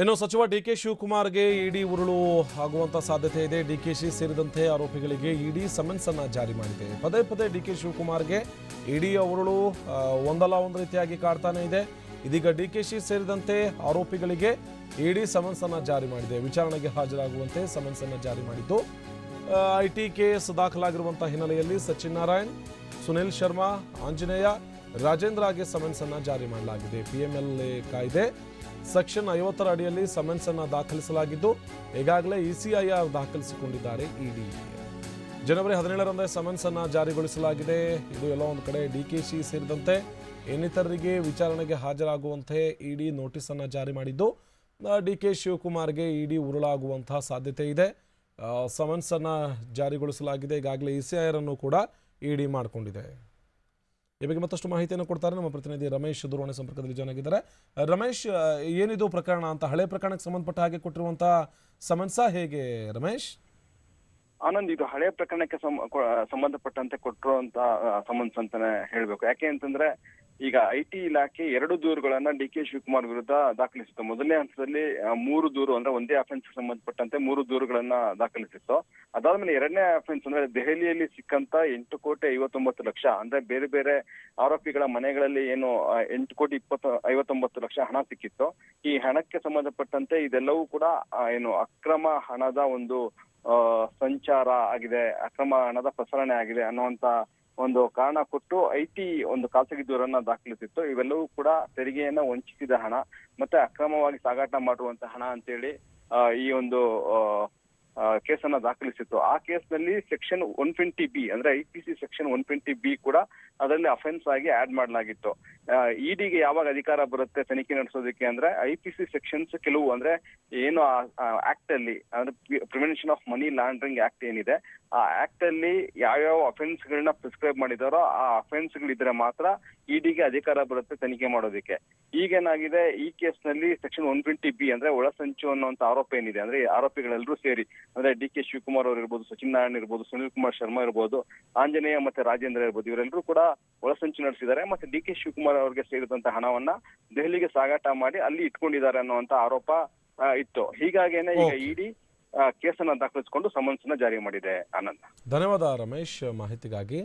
ಇನ್ನು ಸಚಿವ D K ಶಿವಕುಮಾರ್ಗೆ ಇಡಿ ಉರುಳು ಆಗುವಂತ ಸಾಧ್ಯತೆ ಇದೆ. ಡಿಕೆಶಿ ಸೇರಿದಂತೆ ಆರೋಪಿಗಳಿಗೆ ಇಡಿ ಸಮನ್ಸ್ ಅನ್ನ ಜಾರಿ ಮಾಡಿದೆ. ಪದೇ ಪದೇ ಡಿಕೆ ಶಿವಕುಮಾರ್ಗೆ ಇಡಿ ಉರುಳು ಒಂದಲ್ಲ ಒಂದು ರೀತಿಯಾಗಿ ಕಾಡ್ತಾನೆ ಇದೆ. ಇದೀಗ ಡಿಕೆಶಿ ಸೇರಿದಂತೆ ಆರೋಪಿಗಳಿಗೆ ಇಡಿ ಸಮನ್ಸ್ ಅನ್ನ ಜಾರಿ ಮಾಡಿದೆ. ವಿಚಾರಣೆಗೆ ಹಾಜರಾಗುವಂತೆ ಸಮನ್ಸ್ ಅನ್ನ ಜಾರಿ ಮಾಡಿದ್ದು ಐಟಿ ಕೇಸ್ ದಾಖಲಾಗಿರುವಂತಹ ಹಿನ್ನೆಲೆಯಲ್ಲಿ ಸಚಿನ್ ನಾರಾಯಣ್, ಸುನಿಲ್ ಶರ್ಮಾ, ಆಂಜನೇಯ ರಾಜೇಂದ್ರಗೆ ಸಮನ್ಸ್ ಅನ್ನ ಜಾರಿ ಮಾಡಲಾಗಿದೆ. ಪಿಎಂಎಲ್ಎ ಕಾಯ್ದೆ ಸೆಕ್ಷನ್ ಐವತ್ತರ ಅಡಿಯಲ್ಲಿ ಸಮನ್ಸ್ ಅನ್ನ ದಾಖಲಿಸಲಾಗಿದ್ದು, ಈಗಾಗಲೇ ಇಸಿಐಆರ್ ದಾಖಲಿಸಿಕೊಂಡಿದ್ದಾರೆ ಇಡಿ. ಜನವರಿ ಹದಿನೇಳರಂದೇ ಸಮನ್ಸ್ ಅನ್ನ ಜಾರಿಗೊಳಿಸಲಾಗಿದೆ. ಇದು ಎಲ್ಲ ಒಂದು ಕಡೆ ಡಿಕೆಶಿ ಸೇರಿದಂತೆ ಇನ್ನಿತರರಿಗೆ ವಿಚಾರಣೆಗೆ ಹಾಜರಾಗುವಂತೆ ಇಡಿ ನೋಟಿಸ್ ಅನ್ನ ಜಾರಿ ಮಾಡಿದ್ದು ಡಿ ಕೆ ಶಿವಕುಮಾರ್ಗೆ ಇಡಿ ಉರುಳಾಗುವಂತಹ ಸಾಧ್ಯತೆ ಇದೆ. ಸಮನ್ಸ್ ಅನ್ನ ಜಾರಿಗೊಳಿಸಲಾಗಿದೆ. ಈಗಾಗಲೇ ಇಸಿಐಆರ್ ಅನ್ನು ಕೂಡ ಇಡಿ ಮಾಡಿಕೊಂಡಿದೆ. ಈ ಬಗ್ಗೆ ಮತ್ತಷ್ಟು ಮಾಹಿತಿಯನ್ನು ಕೊಡ್ತಾರೆ ನಮ್ಮ ಪ್ರತಿನಿಧಿ ರಮೇಶ್ ದೂರವಾಣಿ ಸಂಪರ್ಕದಲ್ಲಿ ಜಾಯ್ನ್ ಆಗಿದ್ದಾರೆ. ರಮೇಶ್ ಏನಿದು ಪ್ರಕರಣ ಅಂತ ಹಳೆ ಪ್ರಕರಣಕ್ಕೆ ಸಂಬಂಧಪಟ್ಟ ಹಾಗೆ ಕೊಟ್ಟಿರುವಂತಹ ಸಮನ್ಸ ಹೇಗೆ ರಮೇಶ್? ಆನಂದ್, ಇದು ಹಳೆ ಪ್ರಕರಣಕ್ಕೆ ಸಂಬಂಧಪಟ್ಟಂತೆ ಕೊಟ್ಟಿರುವಂತಹ ಸಮನ್ಸ್ ಅಂತಾನೆ ಹೇಳ್ಬೇಕು. ಯಾಕೆ ಅಂತಂದ್ರೆ ಈಗ ಐ ಟಿ ಇಲಾಖೆ ಎರಡು ದೂರುಗಳನ್ನ ಡಿ ಕೆ ಶಿವಕುಮಾರ್ ವಿರುದ್ಧ ದಾಖಲಿಸಿತ್ತು. ಮೊದಲನೇ ಹಂತದಲ್ಲಿ ಮೂರು ದೂರು ಅಂದ್ರೆ ಒಂದೇ ಅಫೆನ್ಸ್ ಸಂಬಂಧಪಟ್ಟಂತೆ ಮೂರು ದೂರುಗಳನ್ನ ದಾಖಲಿಸಿತ್ತು. ಅದಾದ್ಮೇಲೆ ಎರಡನೇ ಅಫೆನ್ಸ್ ಅಂದ್ರೆ ದೆಹಲಿಯಲ್ಲಿ ಸಿಕ್ಕಂತ ಎಂಟು ಕೋಟಿ ಐವತ್ತೊಂಬತ್ತು ಲಕ್ಷ. ಅಂದ್ರೆ ಬೇರೆ ಬೇರೆ ಆರೋಪಿಗಳ ಮನೆಗಳಲ್ಲಿ ಏನು ಎಂಟು ಕೋಟಿ ಇಪ್ಪತ್ತು, ಐವತ್ತೊಂಬತ್ತು ಲಕ್ಷ ಹಣ ಸಿಕ್ಕಿತ್ತು. ಈ ಹಣಕ್ಕೆ ಸಂಬಂಧಪಟ್ಟಂತೆ ಇದೆಲ್ಲವೂ ಕೂಡ ಏನು ಅಕ್ರಮ ಹಣದ ಒಂದು ಸಂಚಾರ ಆಗಿದೆ. ಅಕ್ರಮ ಹಣದ ಪ್ರಸರಣೆ ಆಗಿದೆ ಅನ್ನುವಂತ ಒಂದು ಕಾರಣ ಕೊಟ್ಟು ಐ ಒಂದು ಖಾಸಗಿ ದೂರನ್ನ ದಾಖಲಿಸಿತ್ತು. ಇವೆಲ್ಲವೂ ಕೂಡ ತೆರಿಗೆಯನ್ನ ವಂಚಿಸಿದ ಹಣ ಮತ್ತೆ ಅಕ್ರಮವಾಗಿ ಸಾಗಾಟ ಮಾಡುವಂತ ಹಣ ಅಂತೇಳಿ ಈ ಒಂದು ಕೇಸನ್ನ ದಾಖಲಿಸಿತ್ತು. ಆ ಕೇಸ್ನಲ್ಲಿ ಸೆಕ್ಷನ್ ಒನ್ ಟ್ವೆಂಟಿ ಬಿ ಅಂದ್ರೆ I P C section one twenty B ಕೂಡ ಅದರಲ್ಲಿ ಅಫೆನ್ಸ್ ಆಗಿ ಆಡ್ ಮಾಡಲಾಗಿತ್ತು. ಇಡಿಗೆ ಯಾವಾಗ ಅಧಿಕಾರ ಬರುತ್ತೆ ತನಿಖೆ ನಡೆಸೋದಕ್ಕೆ ಅಂದ್ರೆ ಐ ಪಿ ಸಿ ಸೆಕ್ಷನ್ಸ್ ಕೆಲವು ಅಂದ್ರೆ ಏನು ಆಕ್ಟ್ ಅಲ್ಲಿ ಅಂದ್ರೆ prevention of money laundering act ಏನಿದೆ ಆ ಆಕ್ಟ್ ಅಲ್ಲಿ ಯಾವ್ಯಾವ ಅಫೆನ್ಸ್ ಗಳನ್ನ ಪ್ರಿಸ್ಕ್ರೈಬ್ ಮಾಡಿದಾರೋ ಆ ಅಫೆನ್ಸ್ ಗಳಿದ್ರೆ ಮಾತ್ರ ಇಡಿಗೆ ಅಧಿಕಾರ ಬರುತ್ತೆ ತನಿಖೆ ಮಾಡೋದಕ್ಕೆ. ಈಗೇನಾಗಿದೆ ಈ ಕೇಸ್ನಲ್ಲಿ ಸೆಕ್ಷನ್ ಒನ್ ಟ್ವೆಂಟಿ ಬಿ ಅಂದ್ರೆ ಒಳಸಂಚು ಅನ್ನುವಂತ ಆರೋಪ ಏನಿದೆ ಅಂದ್ರೆ ಆರೋಪಿಗಳೆಲ್ಲರೂ ಸೇರಿ ಅಂದ್ರೆ ಡಿ ಕೆ ಶಿವಕುಮಾರ್ ಅವರು ಇರ್ಬೋದು ಸಚಿನ್ ನಾರಾಯಣ್ ಇರ್ಬೋದು ಸುನಿಲ್ ಕುಮಾರ್ ಶರ್ಮಾ ಇರ್ಬೋದು ಆಂಜನೇಯ ಮತ್ತೆ ರಾಜೇಂದ್ರ ಇರ್ಬೋದು ಇವರೆಲ್ಲರೂ ಕೂಡ ಒಳಸಂಚು ನಡೆಸಿದ್ದಾರೆ. ಮತ್ತೆ ಡಿ ಕೆ ಶಿವಕುಮಾರ್ ಅವರಿಗೆ ಸೇರಿದಂತ ಹಣವನ್ನ ದೆಹಲಿಗೆ ಸಾಗಾಟ ಮಾಡಿ ಅಲ್ಲಿ ಇಟ್ಕೊಂಡಿದ್ದಾರೆ ಅನ್ನುವಂತ ಆರೋಪ ಇತ್ತು. ಹೀಗಾಗೇನೆ ಈಗ ಇಡಿ ಕೇಸನ್ನ ದಾಖಲಿಸಿಕೊಂಡು ಸಮನ್ಸ್ ಜಾರಿ ಮಾಡಿದೆ ಆನಂದ್. ಧನ್ಯವಾದ ರಮೇಶ್ ಮಾಹಿತಿಗಾಗಿ.